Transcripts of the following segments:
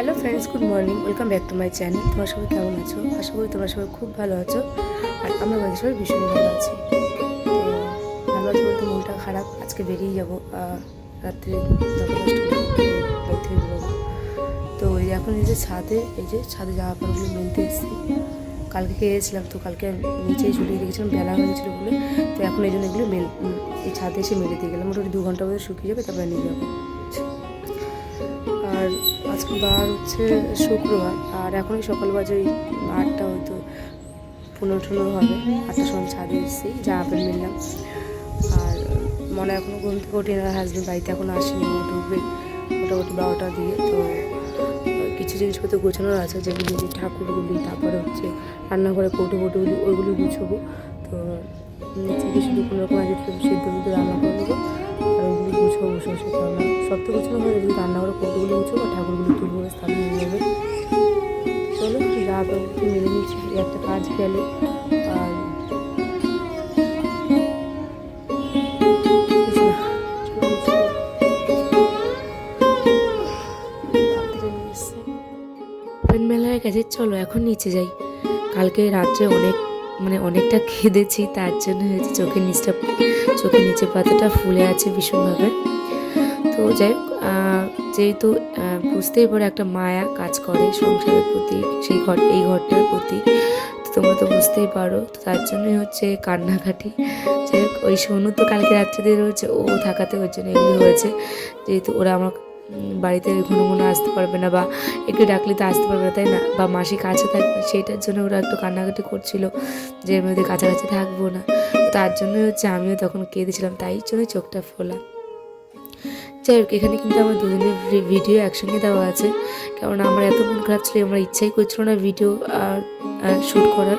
Hello friends good morning welcome back to my channel তোমরা সবাই কেমন আছো? আশা করি তোমরা সবাই খুব ভালো আছো। আর আমরা বাড়ির সবাই ভীষণ ভালো আছি। তো ভালো আছি বলতে মনটা খারাপ। আজকে বেরিয়ে যাব রাত্রে তো ওই যে এখন এই যে ছাদে, এই যে ছাদে জামা কাপড়গুলো মেলতে এসেছি। কালকে গিয়েছিলাম তো কালকে নিচেই ঝুলিয়ে রেখেছিলাম, বেলা হয়ে গেছিল বলে। তো এখন এই জন্য এগুলো মেল এই ছাদে এসে মেলে দিয়ে গেলাম। মোটামুটি দু ঘণ্টা মধ্যে শুকিয়ে যাবে, তারপরে নিয়ে যাব। বার হচ্ছে শুক্রবার, আর এখনই সকাল বাজে ওই আটটা হয়তো, পনেরো ঠেলো হবে, আটটার সময় ছাদে এসেছি জামা প্যান্ট নিলাম। আর মনে এখনও ঘুম থেকে ওঠে না হাজবেন্ড বাড়িতে এখন আসেনি, ও ঢুকবে মোটামুটি বারোটা দিয়ে, তো কিছু জিনিসপত্র গোছানোর আছে, যেগুলো যে ঠাকুরগুলি, তারপরে হচ্ছে রান্নাঘরে কৌটো কৌটোগুলি ওইগুলি গুছবো। তো নিচে কিছু কোনো রকম আগে সিদ্ধ রান্না করে নেব। আর সব তো গুছানো হয়ে যদি রান্নাঘরে আর ঠাকুরগুলি তুলবো তাহলে নিয়ে যাবে চলো যা তো মেনে নিচ্ছি একটা কাজ গেলে আর কিছু না, চলো নিচে যাই। তাড়াতাড়ি নিয়ে এসছে। ওপেন মেলা হয়ে গেছে চলো এখন নিচে যাই কালকে রাত্রে অনেক মানে অনেকটা খেদেছি তার জন্য হয়েছে চোখের নিচটা চোখের নিচে পাতাটা ফুলে আছে ভীষণভাবে। তো যাই হোক যেহেতু বুঝতেই পারে একটা মায়া কাজ করে সংসারের প্রতি, সেই ঘর, এই ঘরটার প্রতি, তো তোমরা তো বুঝতেই পারো। তো তার জন্যই হচ্ছে কান্নাকাটি। যাই হোক, ওই সোনু তো কালকে রাত্রে দিয়ে রয়েছে, ও থাকাতে ওর জন্য এগুলো হয়েছে। যেহেতু ওরা আমার বাড়িতে ঘন ঘন আসতে পারবে না বা একটু ডাকলে তো আসতে পারবে না, তাই না? বা মাসি কাছে থাকবে সেটার জন্য ওরা একটু কান্নাকাটি করছিল যে আমি ওদের কাছাকাছি থাকব না। তার জন্যই হচ্ছে আমিও তখন কেঁদেছিলাম তাই জন্য চোখটা ফোলা। যাই হোক, এখানে কিন্তু আমার দুজনের ভি- ভিডিও একসঙ্গে দেওয়া আছে। কারণ আমার এত মন খারাপ ছিল, আমার ইচ্ছাই করছিল না ভিডিও আর শ্যুট করার।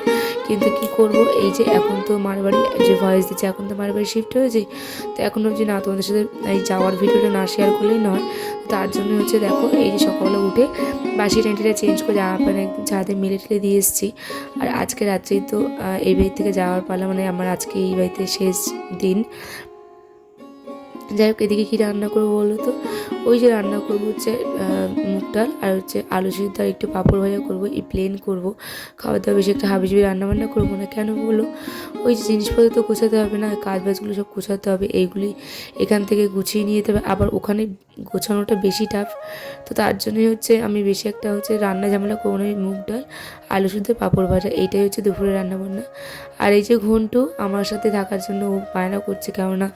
কিন্তু কি করব? এই যে এখন তো মার বাড়ি যে ভয়েস দিচ্ছে, এখন তো মার বাড়ি শিফট হয়েছে। তো এখন ভাবছি, না, তোমাদের সাথে এই যাওয়ার ভিডিওটা না শেয়ার করলেই নয়। তার জন্য হচ্ছে, দেখো, এই যে সকালে উঠে বাসি ট্যান্টিটা চেঞ্জ করে জামা প্যান্ট একদম ছাদে মেলে দিয়ে এসেছি। আর আজকে রাত্রেই তো এই বাড়ি থেকে যাওয়ার পালা মানে আমার আজকে এই বাড়িতে শেষ দিন। যাই হোক এদিকে কী রান্না করব বলো তো? ওই যে রান্না করব হচ্ছে মুগ ডাল আর হচ্ছে আলু সিদ্ধ আর একটু পাঁপড় ভাজা করব, এই প্লেন করব। খাওয়া দাওয়া বেশি একটা হাবিজাবি রান্না বান্না করব না কেন বলো? ওই যে জিনিসপত্র তো গোছাতে হবে না কাজ বাজগুলো সব গোছাতে হবে, এইগুলি এখান থেকে গুছিয়ে নিয়ে যেতে হবে। আবার ওখানে গোছানোটা বেশি টাফ তো তার জন্যই হচ্ছে আমি বেশি একটা হচ্ছে রান্না ঝামেলা করব না মুগ ডাল, আলু সিদ্ধ, পাঁপড় ভাজা, এইটাই হচ্ছে দুপুরে রান্না বান্না আর এই যে ঘন্টু আমার সাথে থাকার জন্য ও বায়না করছে, কেননা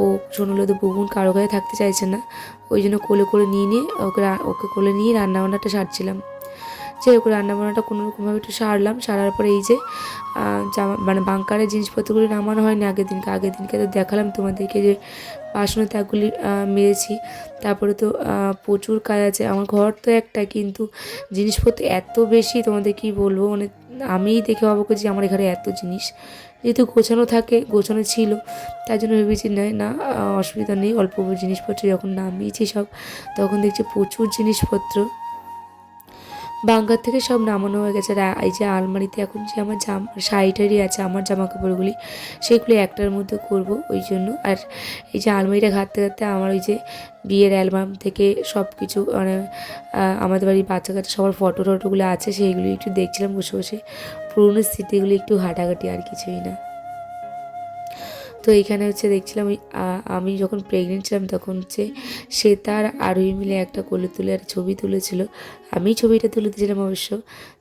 ও শুনলো তো ববুন কারও গায়ে থাকতে চাইছে না। ওই জন্য কোলে করে নিয়ে নিয়ে ওকে ওকে কোলে নিয়ে রান্নাবান্নাটা সারছিলাম। যে ওকে রান্নাবান্নাটা কোনো রকমভাবে একটু সারলাম। সারার পরে এই যে জামা মানে বাংকারের জিনিসপত্রগুলি নামানো হয়নি আগের দিনকে। আগের দিনকে তো দেখালাম তোমাদেরকে যে বাসনের ত্যাগগুলি মেরেছি তারপরে তো প্রচুর কাজ আছে। আমার ঘর তো একটা, কিন্তু জিনিসপত্র এত বেশি তোমাদের কি বলব? মানে আমিই দেখে অবাক যে আমার এখানে এত জিনিস। যেহেতু গোছানো থাকে, গোছানো ছিল। তাই জন্য ভেবেছি, না না, অসুবিধা নেই, অল্প জিনিসপত্র যখন নামিয়েছি সব, তখন দেখছি প্রচুর জিনিসপত্র। বাঙ্গার থেকে সব নামানো হয়ে গেছে। আর এই যে আলমারিতে এখন যে আমার জামা শাড়ি টাড়ি আছে, আমার জামা কাপড়গুলি সেগুলি একটার মধ্যে করব ওই জন্য। আর এই যে আলমারিটা ঘাটতে ঘাটতে আমার ওই যে বিয়ের অ্যালবাম থেকে সব কিছু মানে আমাদের বাড়ির বাচ্চা কাচ্চা সবার ফটো টটোগুলো আছে, সেইগুলি একটু দেখছিলাম বসে বসে। পুরনো স্মৃতিগুলি একটু ঘাটাঘাটি আর কিছুই না। তো এখানে হচ্ছে দেখছিলাম আমি যখন প্রেগনেন্ট ছিলাম তখন হচ্ছে সে তার আরোহী মিলে একটা কোলে তুলে একটা ছবি তুলেছিল। আমি ছবিটা তুলে দিয়েছিলাম অবশ্য।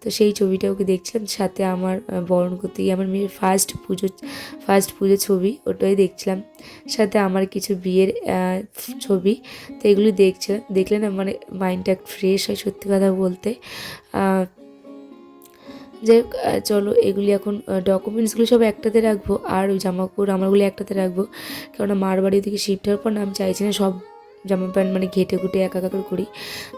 তো সেই ছবিটা ওকে দেখছিলাম, সাথে আমার বরণ করতে গিয়ে আমার মেয়ের ফার্স্ট পুজো ফার্স্ট পুজো ছবি ওটাই দেখছিলাম। সাথে আমার কিছু বিয়ের ছবি, তো এগুলি দেখছিলাম। দেখলে না মানে মাইন্ডটা ফ্রেশ হয় সত্যি কথা বলতে। আহ, চলো এগুলি এখন ডকুমেন্টসগুলি সব একটাতে রাখব আর ওই জামা কাপড় আমারগুলি একটাতে রাখব। কেননা মার বাড়ি থেকে শিফট হওয়ার পর না আমি চাইছি না সব জামা প্যান্ট মানে ঘেটে ঘুটে একা একা করে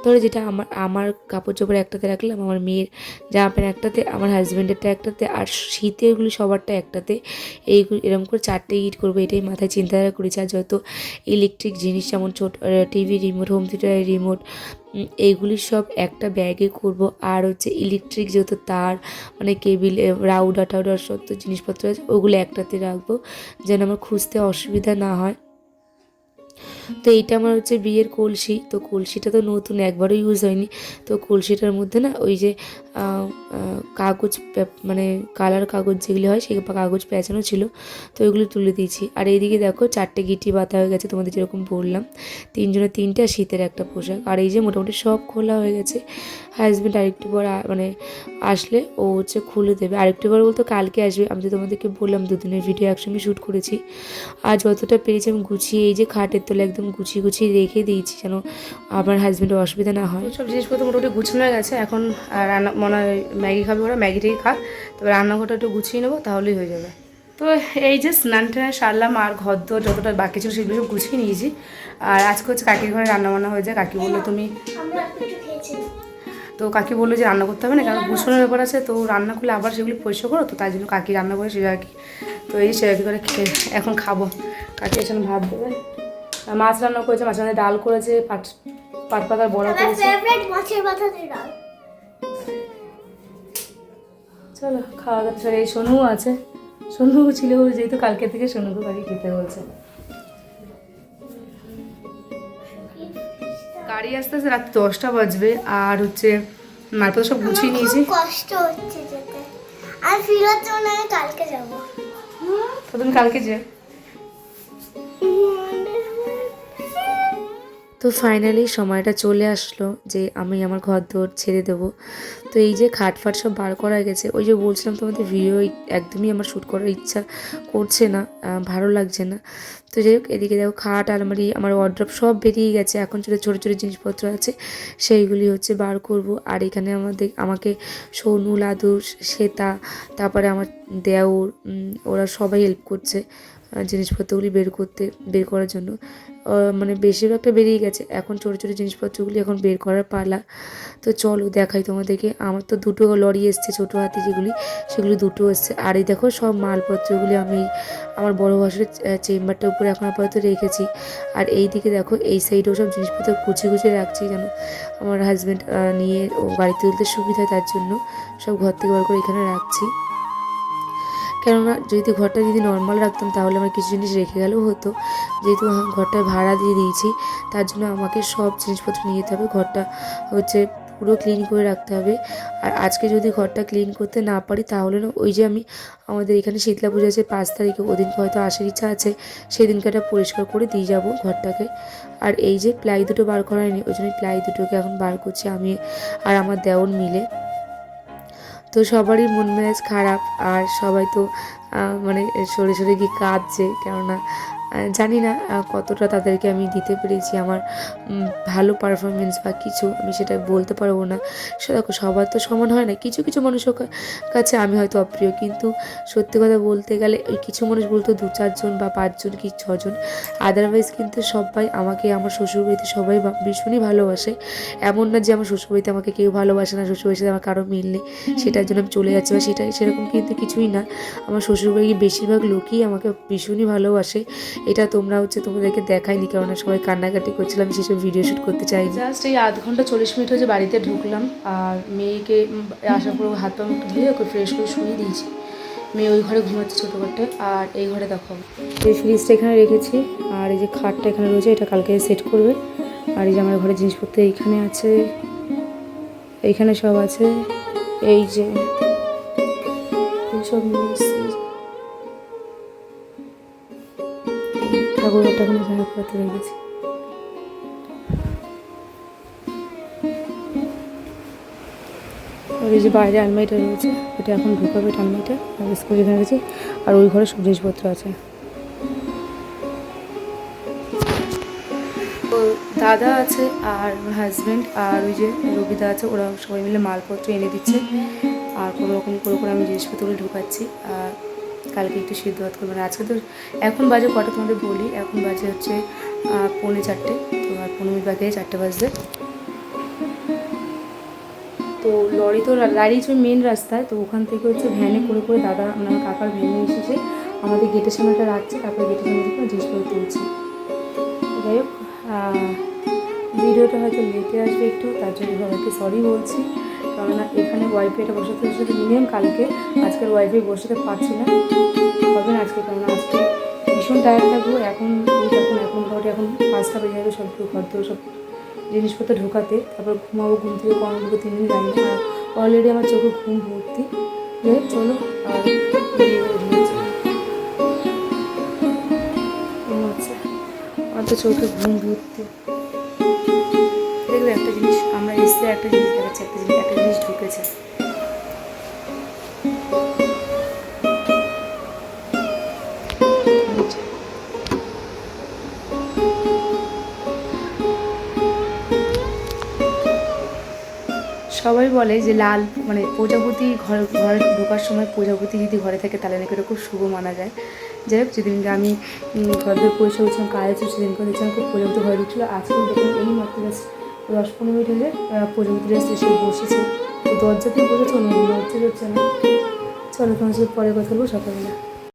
ধরো যেটা আমার আমার কাপড় চোপড় একটাতে রাখলাম, আমার মেয়ের জামা প্যান্ট একটাতে, আমার হাজব্যান্ডেরটা একটাতে, আর শীতেরগুলি সবারটা একটাতে। এইগুলো এরকম করে চারটে ইট করব, এটাই মাথায় চিন্তাধারা করেছি আর যত ইলেকট্রিক জিনিস যেমন ছোট টিভি রিমোট হোম থিয়েটারের রিমোট এইগুলি সব একটা ব্যাগে করব। আর হচ্ছে ইলেকট্রিক যত তার মানে কেবিল রাউডার টাউডার সব জিনিসপত্র আছে, ওগুলো একটাতে রাখব, যেন আমার খুঁজতে অসুবিধা না হয়। তো এইটা আমার হচ্ছে বিয়ের কলসি। তো কলসিটা তো নতুন, একবারও ইউজ হয়নি। তো কলসিটার মধ্যে না ওই যে কাগজ মানে কালার কাগজ যেগুলি হয় সেই কাগজ পেঁচানো ছিল, তো ওইগুলো তুলে দিয়েছি। আর এইদিকে দেখো চারটে গিটি বাতা হয়ে গেছে তোমাদের যেরকম বললাম। তিনজনের তিনটে শীতের একটা পোশাক। আর এই যে মোটামুটি সব খোলা হয়ে গেছে। হাজব্যান্ড আরেকটু পর মানে আসলে ও হচ্ছে খুলে দেবে। আরেকটু পর বলতো কালকে আসবে। আমি তো তোমাদেরকে বললাম দুদিনের ভিডিও একসঙ্গে শ্যুট করেছি। আর যতটা পেরেছি আমি গুছিয়ে এই যে খাটের তলে একদম গুছিয়ে গুছিয়ে রেখে দিয়েছি যেন আমার হাজব্যান্ডের অসুবিধা না হয়। সব জিনিসপত্র মোটামুটি গুছানো হয়ে গেছে এখন রান্না মনে হয় ম্যাগি খাবে ওরা ম্যাগিটাই খা। তবে রান্নাঘরটা একটু গুছিয়ে নেব তাহলেই হয়ে যাবে। তো এই যে স্নান টান সারলাম আর ঘর দোর যতটা বাকি ছিল সেগুলো সব গুছিয়ে নিয়েছি। আর আজকে হচ্ছে কাকির ঘরে রান্না বান্না হয়ে যায়। কাকি বলল তুমি তো কাকি বলল যে রান্না করতে হবে না কারণ গুছানোর ব্যাপার আছে। তো রান্না করলে আবার সেগুলি পরিষ্কার করো তো তাই জন্য কাকি রান্না করে সে আর কি তো এই সে কি করে খেয়ে এখন খাব। কাকি এসে ভাত দেবে? মাছ রান্না করেছে মাছের মধ্যে ডাল করেছে পাট পাট পাতার বড়া আমার করেছে। ফেভারিট মাছের মাথা দিয়ে ডাল। চলো খাওয়া দাওয়া সরে এই সোনু আছে। সোনু ছিল যেহেতু কালকে থেকে সোনুকে বাড়ি খেতে বলছে। গাড়ি আসতে আসতে রাত দশটা বাজবে আর হচ্ছে মারপত সব গুছিয়ে নিয়েছি। কষ্ট হচ্ছে যেতে। আর ফিরত কালকে যাব। তো তুমি কালকে যে তো ফাইনালি সময়টা চলে আসলো যে আমি আমার ঘর দৌড় ছেড়ে দেবো। তো এই যে খাট ফাট সব বার করা গেছে, ওই যে বলছিলাম তোমাদের ভিডিও একদমই আমার শ্যুট করার ইচ্ছা করছে না ভালো লাগছে না। তো যাই হোক, এদিকে দেখো খাট, আলমারি, আমার ওয়ার্ড্রপ সব বেরিয়ে গেছে, এখন ছোটো ছোটো ছোটো জিনিসপত্র আছে সেইগুলি হচ্ছে বার করব। আর এখানে আমাদের, আমাকে সোনু, লাদু শ্বেতা, তারপরে আমার দেওর ওরা সবাই হেল্প করছে। জিনিসপত্রগুলি বের করতে, বের করার জন্য। মানে বেশিরভাগটা বেরিয়ে গেছে। এখন ছোটো ছোটো জিনিসপত্রগুলি এখন বের করার পালা। তো চলো দেখাই তোমাদেরকে। আমার তো দুটো লরি এসছে ছোটো হাতি যেগুলি, সেগুলি দুটো এসছে। আর এই দেখো সব মালপত্রগুলি আমি আমার বড় ভাষার চেম্বারটার উপরে এখন আপাতত রেখেছি। আর এই দিকে দেখো, এই সাইডেও সব জিনিসপত্র গুছিয়ে গুছিয়ে রাখছি যেন আমার হাজব্যান্ড নিয়ে ও গাড়িতে তুলতে সুবিধা তার জন্য। সব ঘর থেকে বার করে এখানে রাখছি। কেননা যদি ঘরটা যদি নর্মাল রাখতাম, তাহলে আমার কিছু জিনিস রেখে গেলেও হতো। যেহেতু ঘরটা ভাড়া দিয়ে দিয়েছি, তার জন্য আমাকে সব জিনিসপত্র নিয়ে যেতে হবে। ঘরটা হচ্ছে পুরো ক্লিন করে রাখতে হবে। আর আজকে যদি ঘরটা ক্লিন করতে না পারি, তাহলে না, ওই যে আমি আমাদের এখানে শীতলা পুজো আছে, পাঁচ তারিখে, ওদিনকে হয়তো আসার ইচ্ছা আছে সেই দিনকাটা পরিষ্কার করে দিয়ে যাব ঘরটাকে। আর এই যে প্লাই দুটো বার করা হয়নি, ওই জন্য প্লাই দুটোকে এখন বার করছি আমি আর আমার দেওর মিলে। তো সবারই মন মেজাজ খারাপ আর সবাই তো মানে সরে সরে গিয়ে কাঁদছে কেননা জানি না কতটা তাদেরকে আমি দিতে পেরেছি, আমার ভালো পারফরমেন্স বা কিছু আমি সেটা বলতে পারব না। সে দেখো, সবার তো সমান হয় না, কিছু কিছু মানুষের কাছে আমি হয়তো অপ্রিয়, কিন্তু সত্যি কথা বলতে গেলে ওই কিছু মানুষ বলতো দু চারজন বা পাঁচজন কি ছজন আদারওয়াইজ কিন্তু সবাই আমাকে, আমার শ্বশুরবাড়িতে সবাই ভীষণই ভালোবাসে। এমন না যে আমার শ্বশুরবাড়িতে আমাকে কেউ ভালোবাসে না, শ্বশুরবাড়ির সাথে আমার কারও মিল নেই, সেটার জন্য আমি চলে যাচ্ছি বা সেটা সেরকম কিন্তু কিছুই না। আমার শ্বশুরবাড়ির বেশিরভাগ লোকই আমাকে ভীষণই ভালোবাসে এটা তোমরা হচ্ছে তোমাদেরকে দেখাইনি কেননা সবাই কান্নাকাটি করছিলাম সেসব ভিডিও শ্যুট করতে চাই জাস্ট এই আধ ঘণ্টা চল্লিশ মিনিট হচ্ছে বাড়িতে ঢুকলাম আর মেয়েকে আসার পর হাত পা মুখ ধুয়ে ওকে ফ্রেশ করে শুয়ে দিয়েছি। মেয়ে ওই ঘরে ঘুমাচ্ছে ছোটো ঘরটা আর এই ঘরে দেখো। এই ফ্রিজটা এখানে রেখেছি আর এই যে খাটটা এখানে রয়েছে এটা কালকে সেট করবে। আর এই যে আমার ঘরে জিনিসপত্র এইখানে আছে এইখানে সব আছে এই যে এইসব নিয়ে এসেছি। ঠাকুর ঘরটা এখানে জায়গাপত্র রেখেছি আর এই যে বাইরে আলমারিটা রয়েছে, এটা এখন ঢুকাবে আলমারিটা আর স্কুল যেখানে আর ওই ঘরে সব জিনিসপত্র আছে দাদা আছে আর আমার হাজব্যান্ড আর ওই যে রবিদা আছে, ওরা সবাই মিলে মালপত্র এনে দিচ্ছে আর কোনো রকম করে করে আমি জিনিসপত্রগুলো ঢুকাচ্ছি, আর কালকে একটু সিদ্ধ ভাত করব। না আজকে তো এখন বাজে কটা তোমাদের বলি? এখন বাজে হচ্ছে পৌনে চারটে। তো আর পনেরো মিনিট বাকি চারটে বাজতে তো লরি তো দাঁড়িয়েছে মেন রাস্তায়, তো ওখান থেকে হচ্ছে ভ্যানে করে করে দাদা, আমার কাকার ভ্যানে এসেছে। আমাদের গেটের সামনেটা রাখছে, তারপরে গেটের সামনে থেকে জিনিসপত্র তুলছে। যাই হোক ভিডিওটা হয়তো লেটে আসবে একটু, তার জন্য সবাইকে সরি বলছি। কেননা এখানে ওয়াইফাই ওয়াইফাইটা বসাতে বসাতে মিনিমাম কালকে। আজকের ওয়াইফাই বসাতে পারছি না। হবে না আজকে, কেননা আজকে ভীষণ টায়ার থাকব। এখন এখন এখন ঘরে এখন পাঁচটা বেজে যাবে সব ঘর তো সব জিনিসপত্র ঢোকাতে। তারপর ঘুমাবো, ঘুম থেকে কখন ঢুকে তিন দিন না আর অলরেডি আমার চোখে ঘুম ভর্তি। চলো, আর আমার তো চোখে ঘুম ভর্তি। দেখবে একটা জিনিস একটা জিনিস দেখাচ্ছি, একটা জিনিস একটা জিনিস ঢুকেছে। সবাই বলে যে লাল মানে প্রজাপতি ঘর, ঘরে ঢোকার সময় প্রজাপতি যদি ঘরে থাকে তাহলে নাকি খুব শুভ মানা যায়। যাই হোক, যেদিনকে আমি ঘর দিয়ে পয়সা হচ্ছিলাম কাজ হচ্ছে সেদিনকে দেখছিলাম খুব প্রজাপতি ঘরে ঢুকছিল। দেখুন এই মাত্র দশ পনেরো মিনিট হয়ে আহ, প্রজাপতি জাস্ট এসে বসেছে। তো দরজাতেই বসেছে অন্য লজ্জা হচ্ছে না চলো তোমার সাথে পরে কথা বলব সকালবেলা।